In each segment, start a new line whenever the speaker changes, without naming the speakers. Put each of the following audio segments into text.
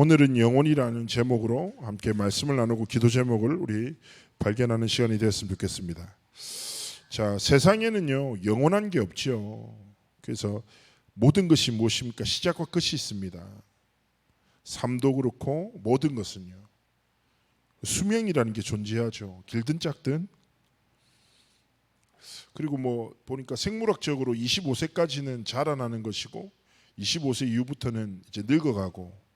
오늘은 영혼이라는 제목으로 함께 말씀을 나누고 기도 제목을 우리 발견하는 시간이 되었으면 좋겠습니다. 자, 세상에는요 영원한 게 없죠. 그래서 모든 것이 무엇입니까? 시작과 끝이 있습니다. 삶도 그렇고 모든 것은요. 수명이라는 게 존재하죠. 길든 짧든. 그리고 뭐 보니까 생물학적으로 25세까지는 자라나는 것이고 25세 이후부터는 이제 늙어가고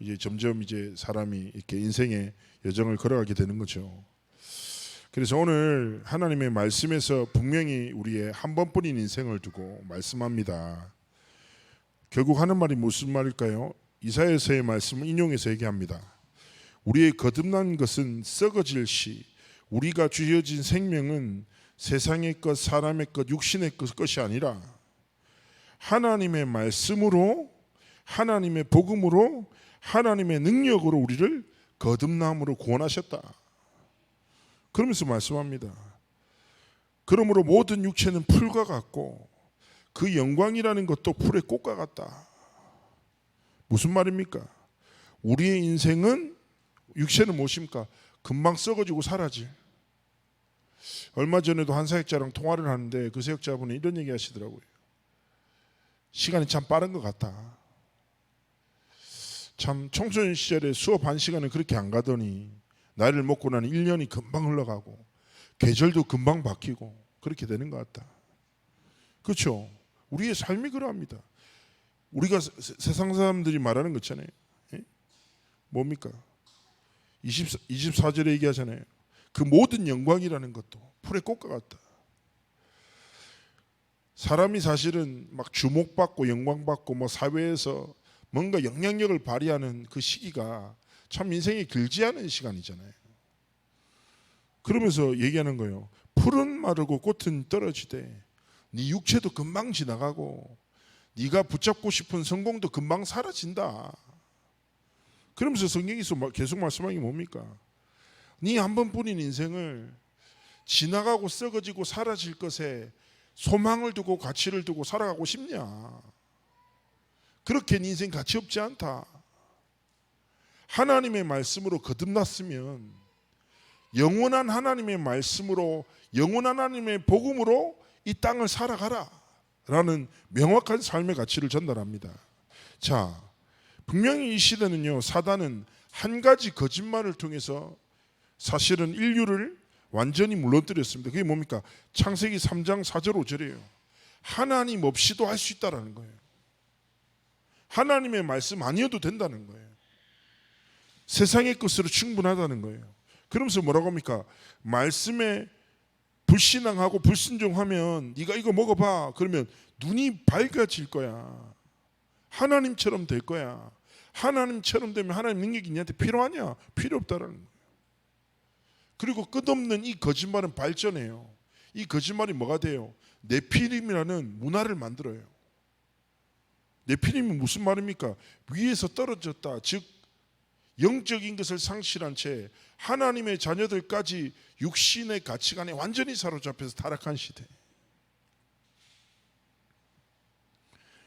이제 점점 이제 사람이 이렇게 인생의 여정을 걸어가게 되는 거죠. 그래서 오늘 하나님의 말씀에서 분명히 우리의 한 번뿐인 인생을 두고 말씀합니다. 결국 하는 말이 무슨 말일까요? 이사야서의 말씀을 인용해서 얘기합니다. 우리의 거듭난 것은 썩어질 시 우리가 주어진 생명은 세상의 것, 사람의 것, 육신의 것, 것이 아니라 하나님의 말씀으로 하나님의 복음으로 하나님의 능력으로 우리를 거듭남으로 구원하셨다. 그러면서 말씀합니다. 그러므로 모든 육체는 풀과 같고 그 영광이라는 것도 풀의 꽃과 같다. 무슨 말입니까? 우리의 인생은 육체는 무엇입니까? 금방 썩어지고 사라질. 얼마 전에도 한 사역자랑 통화를 하는데 그 사역자분이 이런 얘기 하시더라고요. 시간이 참 빠른 것 같다. 참 청소년 시절에 수업 한 시간을 그렇게 안 가더니 나이를 먹고 나는 1년이 금방 흘러가고 계절도 금방 바뀌고 그렇게 되는 것 같다. 그렇죠? 우리의 삶이 그러합니다. 우리가 세- 세상 사람들이 말하는 거 있잖아요. 예? 뭡니까? 24, 24절에 얘기하잖아요. 그 모든 영광이라는 것도 풀의 꽃과 같다. 사람이 사실은 막 주목받고 영광받고 뭐 사회에서 뭔가 영향력을 발휘하는 그 시기가 참 인생이 길지 않은 시간이잖아요. 그러면서 얘기하는 거예요. 풀은 마르고 꽃은 떨어지되 네 육체도 금방 지나가고 네가 붙잡고 싶은 성공도 금방 사라진다. 그러면서 성경에서 마- 계속 말씀하는 게 뭡니까? 네 한 번뿐인 인생을 지나가고 썩어지고 사라질 것에 소망을 두고 가치를 두고 살아가고 싶냐? 그렇게 네 인생 가치 없지 않다. 하나님의 말씀으로 거듭났으면 영원한 하나님의 말씀으로 영원한 하나님의 복음으로 이 땅을 살아가라 라는 명확한 삶의 가치를 전달합니다. 자, 분명히 이 시대는요. 사단은 한 가지 거짓말을 통해서 사실은 인류를 완전히 물러뜨렸습니다. 그게 뭡니까? 창세기 3장 4절 5절이에요. 하나님 없이도 할 수 있다라는 거예요. 하나님의 말씀 아니어도 된다는 거예요. 세상의 것으로 충분하다는 거예요. 그러면서 뭐라고 합니까? 말씀에 불신앙하고 불순종하면 네가 이거 먹어봐. 그러면 눈이 밝아질 거야. 하나님처럼 될 거야. 하나님처럼 되면 하나님 능력이 니한테 필요하냐? 필요 없다라는 거예요. 그리고 끝없는 이 거짓말은 발전해요. 이 거짓말이 뭐가 돼요? 네피림이라는 문화를 만들어요. 네피림이 무슨 말입니까? 위에서 떨어졌다. 즉 영적인 것을 상실한 채 하나님의 자녀들까지 육신의 가치관에 완전히 사로잡혀서 타락한 시대.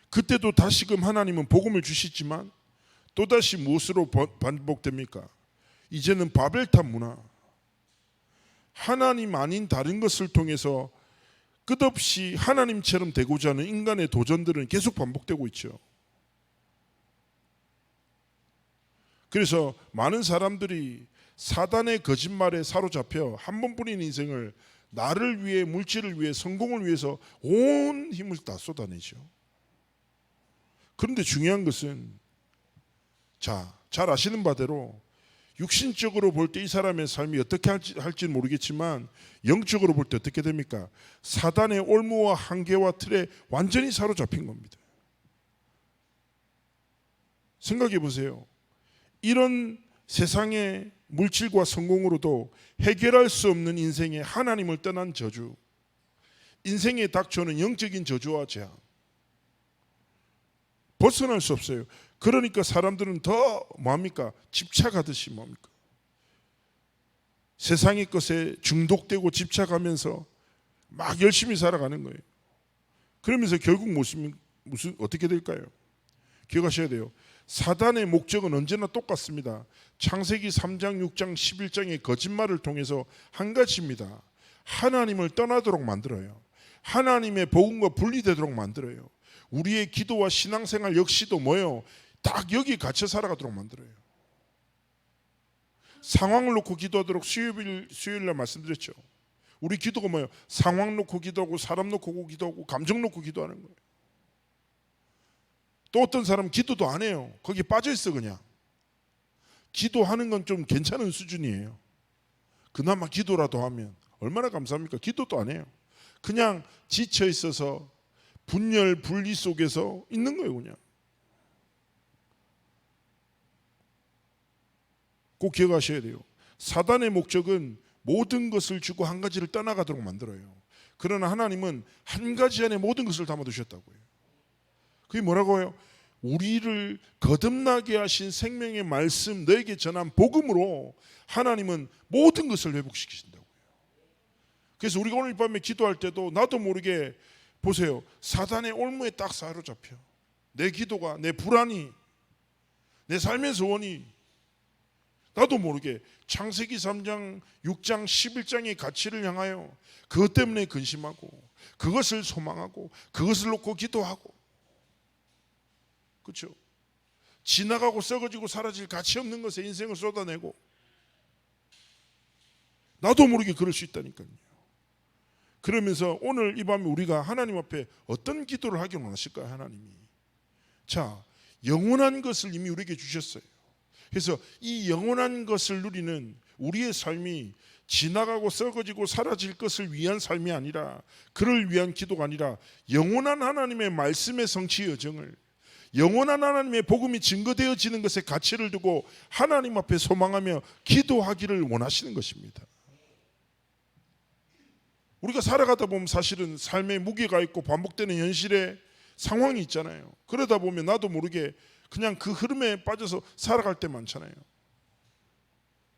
그때도 다시금 하나님은 복음을 주시지만 또다시 무엇으로 번- 반복됩니까? 이제는 바벨탑 문화. 하나님 아닌 다른 것을 통해서 끝없이 하나님처럼 되고자 하는 인간의 도전들은 계속 반복되고 있죠. 그래서 많은 사람들이 사단의 거짓말에 사로잡혀 한 번뿐인 인생을 나를 위해 물질을 위해 성공을 위해서 온 힘을 다 쏟아내죠. 그런데 중요한 것은 자, 잘 아시는 바대로 육신적으로 볼 때 이 사람의 삶이 어떻게 할지, 할지는 모르겠지만 영적으로 볼 때 어떻게 됩니까? 사단의 올무와 한계와 틀에 완전히 사로잡힌 겁니다. 생각해 보세요. 이런 세상의 물질과 성공으로도 해결할 수 없는 인생의 하나님을 떠난 저주, 인생에 닥쳐오는 영적인 저주와 재앙, 벗어날 수 없어요. 그러니까 사람들은 더 뭡니까? 집착하듯이 뭡니까? 세상의 것에 중독되고 집착하면서 막 열심히 살아가는 거예요. 그러면서 결국 무슨 무슨 어떻게 될까요? 기억하셔야 돼요. 사단의 목적은 언제나 똑같습니다. 창세기 3장, 6장, 11장의 거짓말을 통해서 한 가지입니다. 하나님을 떠나도록 만들어요. 하나님의 복음과 분리되도록 만들어요. 우리의 기도와 신앙생활 역시도 뭐예요? 딱 여기 갇혀 살아가도록 만들어요. 상황을 놓고 기도하도록 수요일 수요일 날 말씀드렸죠. 우리 기도가 뭐예요? 상황 놓고 기도하고 사람 놓고 기도하고 감정 놓고 기도하는 거예요. 또 어떤 사람 기도도 안 해요. 거기 빠져 있어 그냥. 기도하는 건 좀 괜찮은 수준이에요. 그나마 기도라도 하면 얼마나 감사합니까? 기도도 안 해요. 그냥 지쳐 있어서 분열 분리 속에서 있는 거예요, 그냥. 꼭 기억하셔야 돼요. 사단의 목적은 모든 것을 주고 한 가지를 떠나가도록 만들어요. 그러나 하나님은 한 가지 안에 모든 것을 담아 두셨다고요. 그게 뭐라고요? 우리를 거듭나게 하신 생명의 말씀 너에게 전한 복음으로 하나님은 모든 것을 회복시키신다고요. 그래서 우리가 오늘 밤에 기도할 때도 나도 모르게 보세요. 사단의 올무에 딱 사로잡혀. 내 기도가 내 불안이 내 삶의 소원이 나도 모르게 창세기 3장, 6장, 11장의 가치를 향하여 그것 때문에 근심하고 그것을 소망하고 그것을 놓고 기도하고 그렇죠? 지나가고 썩어지고 사라질 가치 없는 것에 인생을 쏟아내고 나도 모르게 그럴 수 있다니까요. 그러면서 오늘 이 밤에 우리가 하나님 앞에 어떤 기도를 하길 원하실까요, 하나님이? 자, 영원한 것을 이미 우리에게 주셨어요. 그래서 이 영원한 것을 누리는 우리의 삶이 지나가고 썩어지고 사라질 것을 위한 삶이 아니라 그를 위한 기도가 아니라 영원한 하나님의 말씀의 성취 여정을 영원한 하나님의 복음이 증거되어지는 것에 가치를 두고 하나님 앞에 소망하며 기도하기를 원하시는 것입니다. 우리가 살아가다 보면 사실은 삶에 무게가 있고 반복되는 현실에 상황이 있잖아요. 그러다 보면 나도 모르게 그냥 그 흐름에 빠져서 살아갈 때 많잖아요.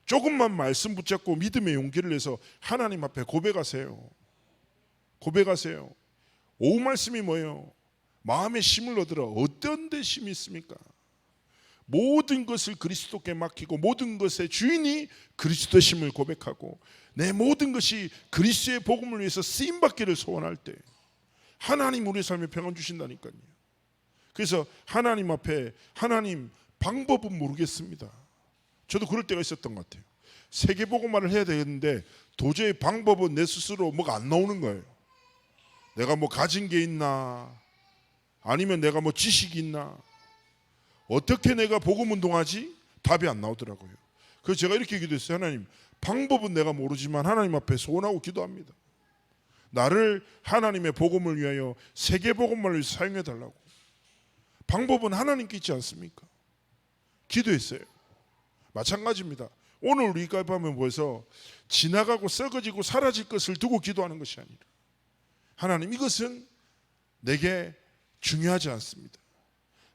조금만 말씀 붙잡고 믿음의 용기를 내서 하나님 앞에 고백하세요. 고백하세요. 오후 말씀이 뭐예요? 마음의 힘을 얻으러 어떤 데 힘이 있습니까? 모든 것을 그리스도께 맡기고 모든 것의 주인이 그리스도 힘을 고백하고 내 모든 것이 그리스도의 복음을 위해서 쓰임 받기를 소원할 때 하나님 우리 삶에 평안 주신다니까요. 그래서 하나님 앞에 하나님 방법은 모르겠습니다. 저도 그럴 때가 있었던 것 같아요. 세계복음화를 해야 되겠는데 도저히 방법은 내 스스로 뭐가 안 나오는 거예요. 내가 뭐 가진 게 있나 아니면 내가 뭐 지식이 있나 어떻게 내가 복음 운동하지? 답이 안 나오더라고요. 그래서 제가 이렇게 기도했어요. 하나님 방법은 내가 모르지만 하나님 앞에 소원하고 기도합니다. 나를 하나님의 복음을 위하여 세계 복음만을 사용해 달라고. 방법은 하나님께 있지 않습니까? 기도했어요. 마찬가지입니다. 오늘 우리가 보면 뭐해서 지나가고 썩어지고 사라질 것을 두고 기도하는 것이 아니라 하나님 이것은 내게 중요하지 않습니다.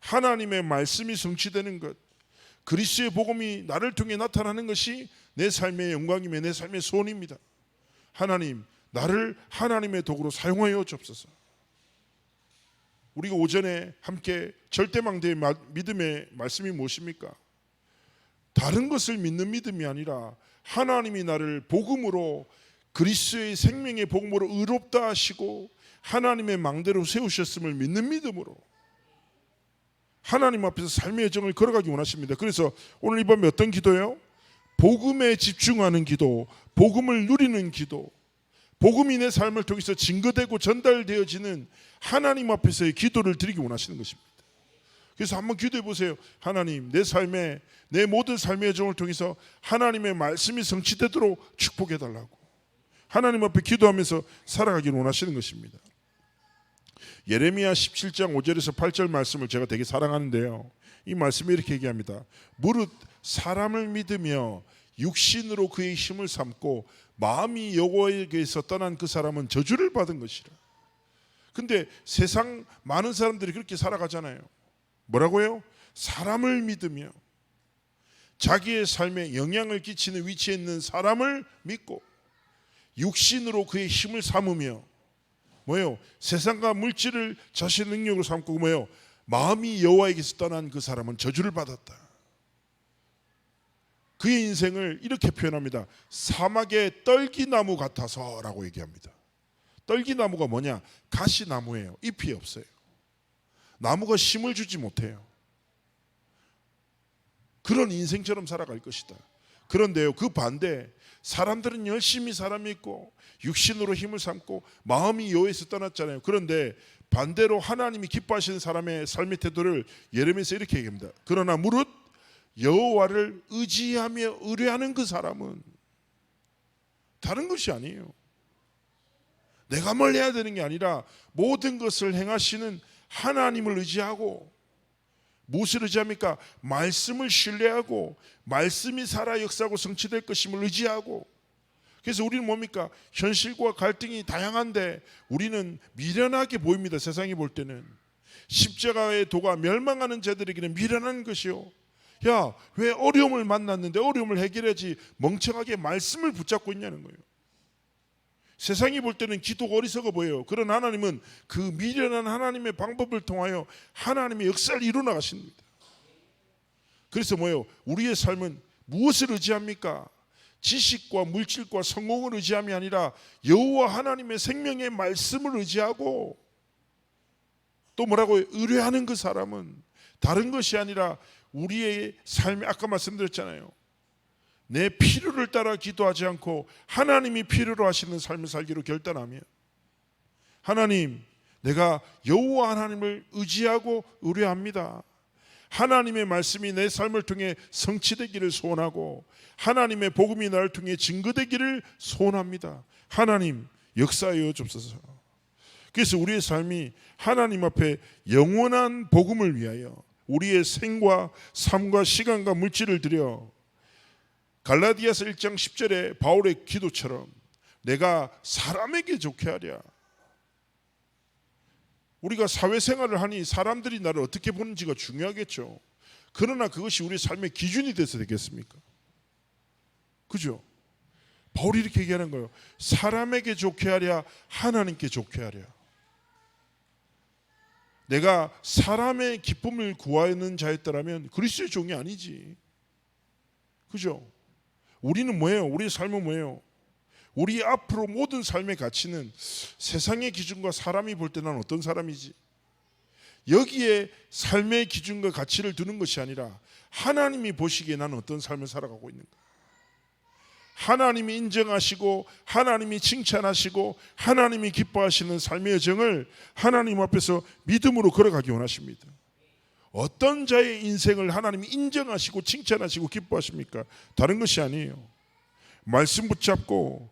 하나님의 말씀이 성취되는 것, 그리스도의 복음이 나를 통해 나타나는 것이 내 삶의 영광이며 내 삶의 소원입니다. 하나님, 나를 하나님의 도구로 사용하여 주옵소서. 우리가 오전에 함께 절대망대의 믿음의 말씀이 무엇입니까? 다른 것을 믿는 믿음이 아니라 하나님이 나를 복음으로 그리스도의 생명의 복음으로 의롭다 하시고 하나님의 망대로 세우셨음을 믿는 믿음으로 하나님 앞에서 삶의 여정을 걸어가기 원하십니다. 그래서 오늘 이 밤에 어떤 기도예요? 복음에 집중하는 기도, 복음을 누리는 기도, 복음이 내 삶을 통해서 증거되고 전달되어지는 하나님 앞에서의 기도를 드리기 원하시는 것입니다. 그래서 한번 기도해 보세요. 하나님, 내 삶에 내 모든 삶의 여정을 통해서 하나님의 말씀이 성취되도록 축복해 달라고. 하나님 앞에 기도하면서 살아가기를 원하시는 것입니다. 예레미야 17장 5절에서 8절 말씀을 제가 되게 사랑하는데요. 이 말씀이 이렇게 얘기합니다. 무릇 사람을 믿으며 육신으로 그의 힘을 삼고 마음이 여호와에게서 떠난 그 사람은 저주를 받은 것이라. 근데 세상 많은 사람들이 그렇게 살아가잖아요. 뭐라고요? 사람을 믿으며 자기의 삶에 영향을 끼치는 위치에 있는 사람을 믿고 육신으로 그의 힘을 삼으며 뭐예요? 세상과 물질을 자신의 능력으로 삼고 뭐예요? 마음이 여호와에게서 떠난 그 사람은 저주를 받았다. 그의 인생을 이렇게 표현합니다. 사막의 떨기나무 같아서라고 얘기합니다. 떨기나무가 뭐냐? 가시나무예요. 잎이 없어요. 나무가 힘을 주지 못해요. 그런 인생처럼 살아갈 것이다. 그런데요, 그 반대 사람들은 열심히 사람이 있고 육신으로 힘을 삼고 마음이 여호에서 떠났잖아요. 그런데 반대로 하나님이 기뻐하시는 사람의 삶의 태도를 예레미야서 이렇게 얘기합니다. 그러나 무릇 여호와를 의지하며 의뢰하는 그 사람은 다른 것이 아니에요. 내가 뭘 해야 되는 게 아니라 모든 것을 행하시는 하나님을 의지하고 무엇을 의지합니까? 말씀을 신뢰하고 말씀이 살아 역사하고 성취될 것임을 의지하고 그래서 우리는 뭡니까? 현실과 갈등이 다양한데 우리는 미련하게 보입니다. 세상이 볼 때는 십자가의 도가 멸망하는 자들에게는 미련한 것이요. 야, 왜 어려움을 만났는데 어려움을 해결하지 멍청하게 말씀을 붙잡고 있냐는 거예요. 세상이 볼 때는 기도가 어리석어 보여요. 그런 하나님은 그 미련한 하나님의 방법을 통하여 하나님의 역사를 이루어 나가십니다. 그래서 뭐예요? 우리의 삶은 무엇을 의지합니까? 지식과 물질과 성공을 의지함이 아니라 여호와 하나님의 생명의 말씀을 의지하고 또 뭐라고 의뢰하는 그 사람은 다른 것이 아니라 우리의 삶에 아까 말씀드렸잖아요. 내 필요를 따라 기도하지 않고 하나님이 필요로 하시는 삶을 살기로 결단하며 하나님 내가 여호와 하나님을 의지하고 의뢰합니다. 하나님의 말씀이 내 삶을 통해 성취되기를 소원하고 하나님의 복음이 나를 통해 증거되기를 소원합니다. 하나님 역사하여 주옵소서. 그래서 우리의 삶이 하나님 앞에 영원한 복음을 위하여 우리의 생과 삶과 시간과 물질을 들여 갈라디아서 1장 10절에 바울의 기도처럼 내가 사람에게 좋게 하랴. 우리가 사회생활을 하니 사람들이 나를 어떻게 보는지가 중요하겠죠. 그러나 그것이 우리 삶의 기준이 돼서 되겠습니까? 그죠? 바울이 이렇게 얘기하는 거예요. 사람에게 좋게 하랴, 하나님께 좋게 하랴. 내가 사람의 기쁨을 구하는 자였더라면 그리스도의 종이 아니지. 그죠? 우리는 뭐예요? 우리의 삶은 뭐예요? 우리 앞으로 모든 삶의 가치는 세상의 기준과 사람이 볼 때 난 어떤 사람이지? 여기에 삶의 기준과 가치를 두는 것이 아니라 하나님이 보시기에 나는 어떤 삶을 살아가고 있는가? 하나님이 인정하시고 하나님이 칭찬하시고 하나님이 기뻐하시는 삶의 여정을 하나님 앞에서 믿음으로 걸어가기 원하십니다. 어떤 자의 인생을 하나님이 인정하시고 칭찬하시고 기뻐하십니까? 다른 것이 아니에요. 말씀 붙잡고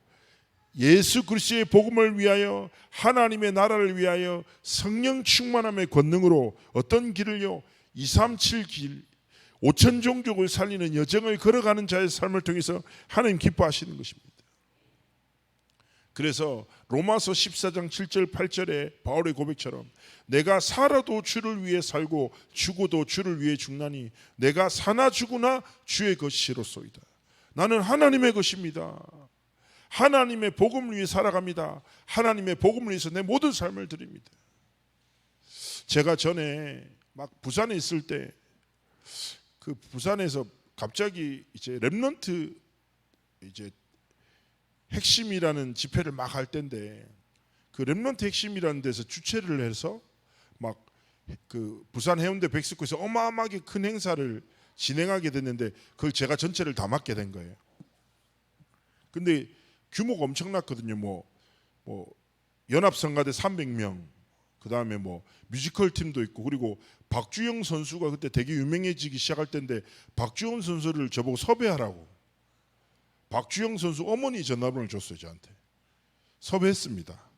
예수 그리스도의 복음을 위하여 하나님의 나라를 위하여 성령 충만함의 권능으로 어떤 길을요? 237 길, 5천 종족을 살리는 여정을 걸어가는 자의 삶을 통해서 하나님 기뻐하시는 것입니다. 그래서 로마서 14장 7절 8절에 바울의 고백처럼 내가 살아도 주를 위해 살고 죽어도 주를 위해 죽나니 내가 사나 죽으나 주의 것이로소이다. 나는 하나님의 것입니다. 하나님의 복음을 위해 살아갑니다. 하나님의 복음을 위해서 내 모든 삶을 드립니다. 제가 전에 막 부산에 있을 때 그 부산에서 갑자기 이제 랩런트 이제 핵심이라는 집회를 막 할 때인데 그 랩런트 핵심이라는 데서 주최를 해서 막 그 부산 해운대 백스코에서 어마어마하게 큰 행사를 진행하게 됐는데 그걸 제가 전체를 다 맡게 된 거예요. 근데 규모가 엄청났거든요. 뭐, 뭐 연합성가대 300명, 그 다음에 뭐 뮤지컬 팀도 있고 그리고 박주영 선수가 그때 되게 유명해지기 시작할 때인데 박주영 선수를 저보고 섭외하라고 박주영 선수 어머니 전화번호를 줬어요 저한테 섭외했습니다.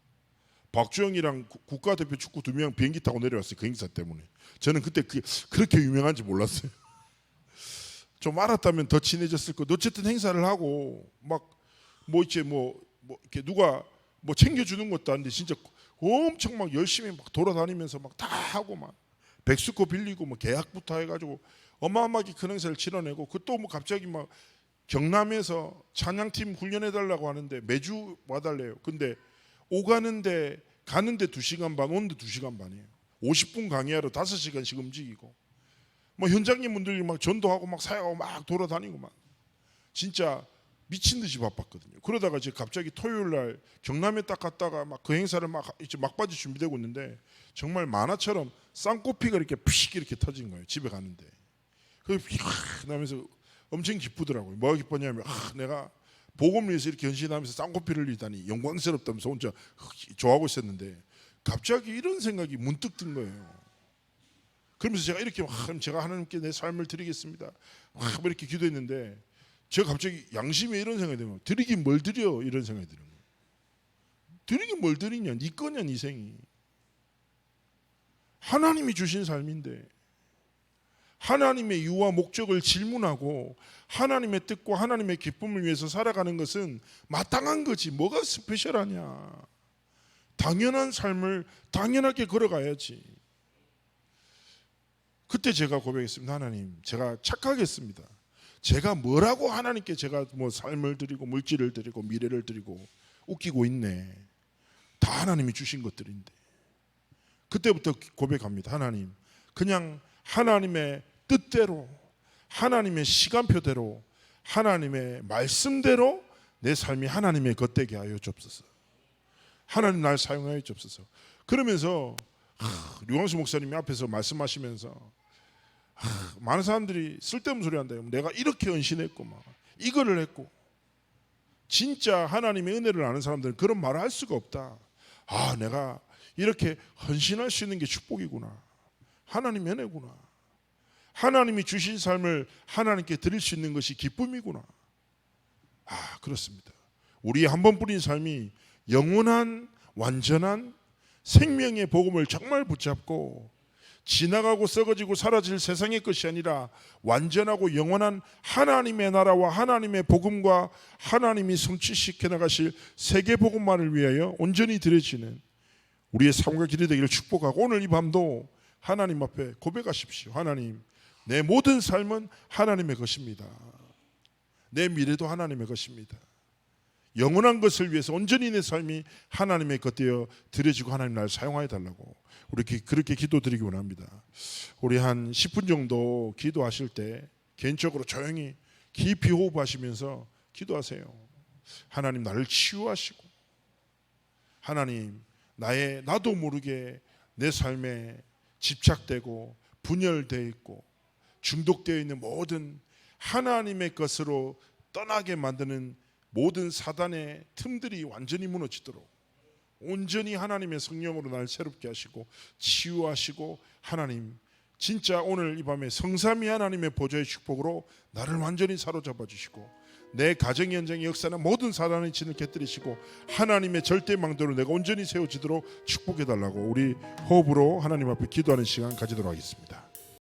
박주영이랑 구- 국가대표 축구 두 명 비행기 타고 내려왔어요 그 행사 때문에 저는 그때 그, 그렇게 유명한지 몰랐어요. 좀 알았다면 더 친해졌을 거. 어쨌든 행사를 하고 막 뭐 이제 뭐, 뭐 이렇게 누가 뭐 챙겨주는 것도 아닌데 진짜 엄청 막 열심히 막 돌아다니면서 막 다 하고 막 백수코 빌리고 뭐 계약부터 해가지고 어마어마하게 큰 행사를 치러내고 그 또 뭐 갑자기 막 경남에서 찬양팀 훈련해 달라고 하는데 매주 와달래요. 근데 오가는데 가는데 두 시간 반, 오는데 두 시간 반이에요. 50분 강의하러 5시간씩 움직이고 뭐 현장님 분들이 막 전도하고 막 사역하고 막 돌아다니고 막 진짜 미친 듯이 바빴거든요. 그러다가 이제 갑자기 토요일 날 경남에 딱 갔다가 막 그 행사를 막 이제 막바지 준비되고 있는데 정말 만화처럼 쌍코피가 이렇게 픽 이렇게 터진 거예요. 집에 가는데. 그 나면서 엄청 기쁘더라고요. 뭐가 기뻤냐면 아, 내가 복음을 위해서 이렇게 헌신하면서 쌍코피를 흘리다니 영광스럽다면서 혼자 좋아하고 있었는데 갑자기 이런 생각이 문득 든 거예요. 그러면서 제가 이렇게 와, 제가 하나님께 내 삶을 드리겠습니다. 와, 뭐 이렇게 기도했는데 제가 갑자기 양심에 이런 생각이 들면 드리긴 뭘 드려 이런 생각이 드는 거예요. 드리긴 뭘 드리냐? 네 거냐 네 생이. 하나님이 주신 삶인데 하나님의 이유와 목적을 질문하고 하나님의 뜻과 하나님의 기쁨을 위해서 살아가는 것은 마땅한 거지. 뭐가 스페셜하냐? 당연한 삶을 당연하게 걸어가야지. 그때 제가 고백했습니다. 하나님 제가 착하겠습니다. 제가 뭐라고 하나님께 제가 뭐 삶을 드리고 물질을 드리고 미래를 드리고 웃기고 있네. 다 하나님이 주신 것들인데. 그때부터 고백합니다. 하나님 그냥 하나님의 뜻대로 하나님의 시간표대로 하나님의 말씀대로 내 삶이 하나님의 겉되게 하여 주옵소서. 하나님 날 사용하여 주옵소서. 그러면서 하, 류광수 목사님이 앞에서 말씀하시면서 하, 많은 사람들이 쓸데없는 소리 한다. 내가 이렇게 헌신했고 막 이거를 했고 진짜 하나님의 은혜를 아는 사람들은 그런 말을 할 수가 없다. 아, 내가 이렇게 헌신할 수 있는 게 축복이구나. 하나님의 은혜구나. 하나님이 주신 삶을 하나님께 드릴 수 있는 것이 기쁨이구나. 아, 그렇습니다. 우리 한 번뿐인 삶이 영원한 완전한 생명의 복음을 정말 붙잡고 지나가고 썩어지고 사라질 세상의 것이 아니라 완전하고 영원한 하나님의 나라와 하나님의 복음과 하나님이 성취시켜 나가실 세계 복음만을 위하여 온전히 드려지는 우리의 삶과 길이 되기를 축복하고 오늘 이 밤도 하나님 앞에 고백하십시오. 하나님, 내 모든 삶은 하나님의 것입니다. 내 미래도 하나님의 것입니다. 영원한 것을 위해서 온전히 내 삶이 하나님의 것 되어 드려지고 하나님 날 사용하여 달라고 우리 그렇게 기도드리기 원합니다. 우리 한 10분 정도 기도하실 때 개인적으로 조용히 깊이 호흡하시면서 기도하세요. 하나님 나를 치유하시고 하나님 나의 나도 모르게 내 삶에 집착되고 분열되어 있고 중독되어 있는 모든 하나님의 것으로 떠나게 만드는 모든 사단의 틈들이 완전히 무너지도록 온전히 하나님의 성령으로 날 새롭게 하시고 치유하시고 하나님 진짜 오늘 이 밤에 성삼위 하나님의 보좌의 축복으로 나를 완전히 사로잡아 주시고 내 가정 현장의 역사는 모든 사단의 진을 깨뜨리시고 하나님의 절대 망대로 내가 온전히 세워지도록 축복해 달라고 우리 호흡으로 하나님 앞에 기도하는 시간 가지도록 하겠습니다.